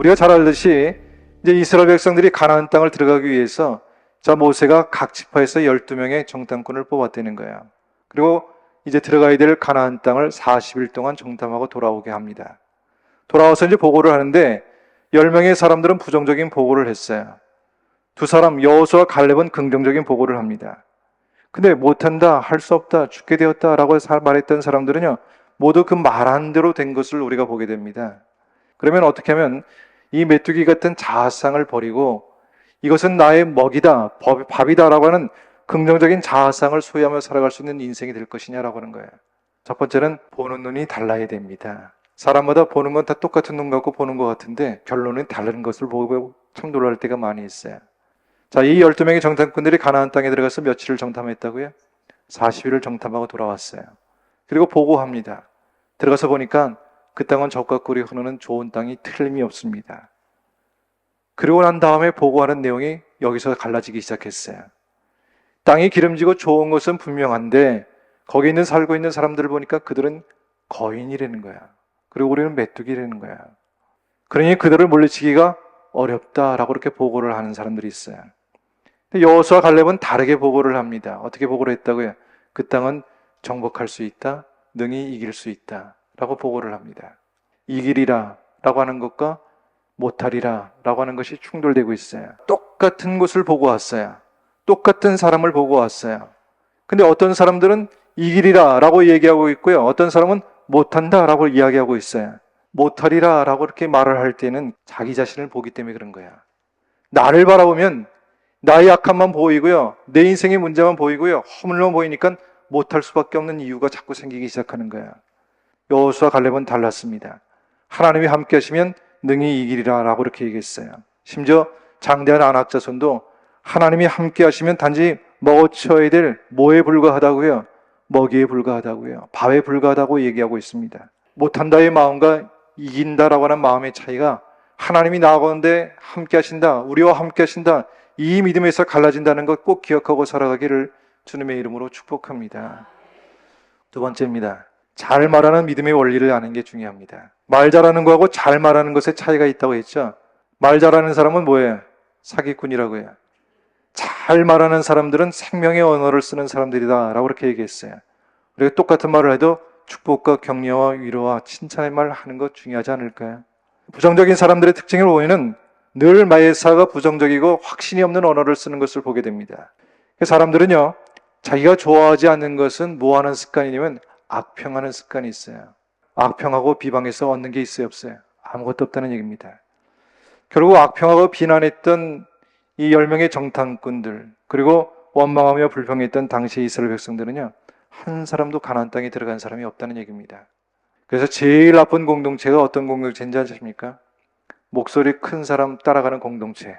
우리가 잘 알듯이 이제 이스라엘 백성들이 가나안 땅을 들어가기 위해서 자 모세가 각 지파에서 12명의 정탐꾼을 뽑았다는 거야. 그리고 이제 들어가야 될 가나안 땅을 40일 동안 정탐하고 돌아오게 합니다. 돌아와서 이제 보고를 하는데 10명의 사람들은 부정적인 보고를 했어요. 두 사람 여호수와 갈렙은 긍정적인 보고를 합니다. 근데 못한다, 할 수 없다, 죽게 되었다라고 말했던 사람들은요, 모두 그 말한 대로 된 것을 우리가 보게 됩니다. 그러면 어떻게 하면 이 메뚜기 같은 자아상을 버리고 이것은 나의 먹이다, 법- 밥이다라고 하는 긍정적인 자아상을 소유하며 살아갈 수 있는 인생이 될 것이냐라고 하는 거예요. 첫 번째는 보는 눈이 달라야 됩니다. 사람마다 보는 건 다 똑같은 눈 갖고 보는 것 같은데 결론은 다른 것을 보고 참 놀랄 때가 많이 있어요. 자, 이 12명의 정탐꾼들이 가나안 땅에 들어가서 며칠을 정탐했다고요? 40일을 정탐하고 돌아왔어요. 그리고 보고합니다. 들어가서 보니까 그 땅은 적과 꿀이 흐르는 좋은 땅이 틀림이 없습니다. 그리고 난 다음에 보고하는 내용이 여기서 갈라지기 시작했어요. 땅이 기름지고 좋은 것은 분명한데 거기 있는 살고 있는 사람들을 보니까 그들은 거인이라는 거야. 그리고 우리는 메뚜기라는 거야. 그러니 그들을 물리치기가 어렵다라고 그렇게 보고를 하는 사람들이 있어요. 여호수아 갈렙은 다르게 보고를 합니다. 어떻게 보고를 했다고요? 그 땅은 정복할 수 있다, 능히 이길 수 있다 라고 보고를 합니다. 이길이라 라고 하는 것과 못하리라 라고 하는 것이 충돌되고 있어요. 똑같은 곳을 보고 왔어요. 똑같은 사람을 보고 왔어요. 근데 어떤 사람들은 이길이라 라고 얘기하고 있고요. 어떤 사람은 못한다 라고 이야기하고 있어요. 못하리라 라고 이렇게 말을 할 때는 자기 자신을 보기 때문에 그런 거야. 나를 바라보면 나의 약함만 보이고요. 내 인생의 문제만 보이고요. 허물만 보이니까 못할 수밖에 없는 이유가 자꾸 생기기 시작하는 거야. 여호수아 갈렙은 달랐습니다. 하나님이 함께 하시면 능히 이기리라라고 이렇게 얘기했어요. 심지어 장대한 안악자손도 하나님이 함께 하시면 단지 먹어쳐야 될 뭐에 불과하다고요. 먹이에 불과하다고요. 밥에 불과하다고 얘기하고 있습니다. 못한다의 마음과 이긴다라고 하는 마음의 차이가 하나님이 나아가는데 함께 하신다. 우리와 함께 하신다. 이 믿음에서 갈라진다는 것 꼭 기억하고 살아가기를 주님의 이름으로 축복합니다. 두 번째입니다. 잘 말하는 믿음의 원리를 아는 게 중요합니다. 말 잘하는 거하고 잘 말하는 것에 차이가 있다고 했죠. 말 잘하는 사람은 뭐예요? 사기꾼이라고요. 잘 말하는 사람들은 생명의 언어를 쓰는 사람들이다. 라고 그렇게 얘기했어요. 우리가 똑같은 말을 해도 축복과 격려와 위로와 칭찬의 말을 하는 것 중요하지 않을까요? 부정적인 사람들의 특징을 보이는 늘 마예사가 부정적이고 확신이 없는 언어를 쓰는 것을 보게 됩니다. 사람들은요, 자기가 좋아하지 않는 것은 뭐 하는 습관이냐면 악평하는 습관이 있어요. 악평하고 비방해서 얻는 게 있어요, 없어요? 아무것도 없다는 얘기입니다. 결국 악평하고 비난했던 이 10명의 정탐꾼들, 그리고 원망하며 불평했던 당시 이스라엘 백성들은요, 한 사람도 가나안 땅에 들어간 사람이 없다는 얘기입니다. 그래서 제일 나쁜 공동체가 어떤 공동체인지 아십니까? 목소리 큰 사람 따라가는 공동체.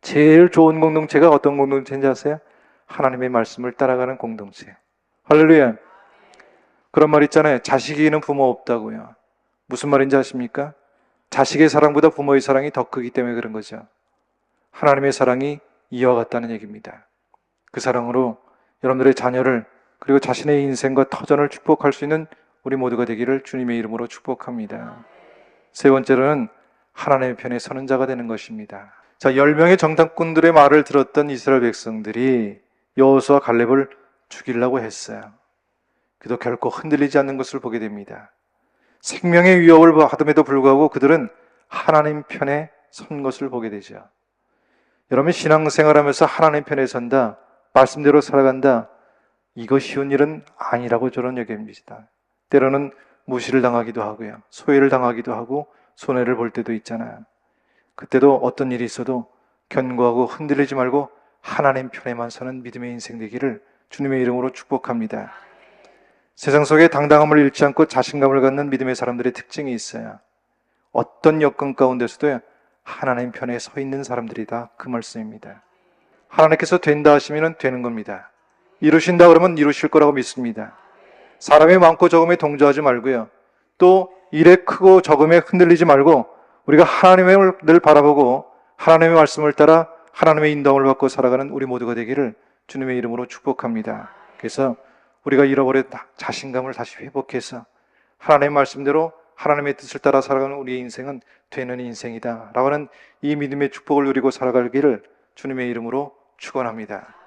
제일 좋은 공동체가 어떤 공동체인지 아세요? 하나님의 말씀을 따라가는 공동체. 할렐루야. 그런 말 있잖아요. 자식이 이기는 부모 없다고요. 무슨 말인지 아십니까? 자식의 사랑보다 부모의 사랑이 더 크기 때문에 그런 거죠. 하나님의 사랑이 이와 같다는 얘기입니다. 그 사랑으로 여러분들의 자녀를 그리고 자신의 인생과 터전을 축복할 수 있는 우리 모두가 되기를 주님의 이름으로 축복합니다. 세 번째로는 하나님의 편에 서는 자가 되는 것입니다. 자, 10명의 정탐꾼들의 말을 들었던 이스라엘 백성들이 여호수아 갈렙을 죽이려고 했어요. 그도 결코 흔들리지 않는 것을 보게 됩니다. 생명의 위협을 받음에도 불구하고 그들은 하나님 편에 선 것을 보게 되죠. 여러분 신앙생활하면서 하나님 편에 선다, 말씀대로 살아간다. 이거 쉬운 일은 아니라고 저는 여깁니다. 때로는 무시를 당하기도 하고요. 소외를 당하기도 하고 손해를 볼 때도 있잖아요. 그때도 어떤 일이 있어도 견고하고 흔들리지 말고 하나님 편에만 서는 믿음의 인생 되기를 주님의 이름으로 축복합니다. 세상 속에 당당함을 잃지 않고 자신감을 갖는 믿음의 사람들의 특징이 있어요. 어떤 여건 가운데서도 하나님 편에 서 있는 사람들이다. 그 말씀입니다. 하나님께서 된다 하시면 되는 겁니다. 이루신다 그러면 이루실 거라고 믿습니다. 사람의 많고 적음에 동조하지 말고요. 또 일에 크고 적음에 흔들리지 말고 우리가 하나님을 늘 바라보고 하나님의 말씀을 따라 하나님의 인도함을 받고 살아가는 우리 모두가 되기를 주님의 이름으로 축복합니다. 그래서 우리가 잃어버린 자신감을 다시 회복해서 하나님의 말씀대로 하나님의 뜻을 따라 살아가는 우리의 인생은 되는 인생이다. 라고 하는 이 믿음의 축복을 누리고 살아가기를 주님의 이름으로 축원합니다.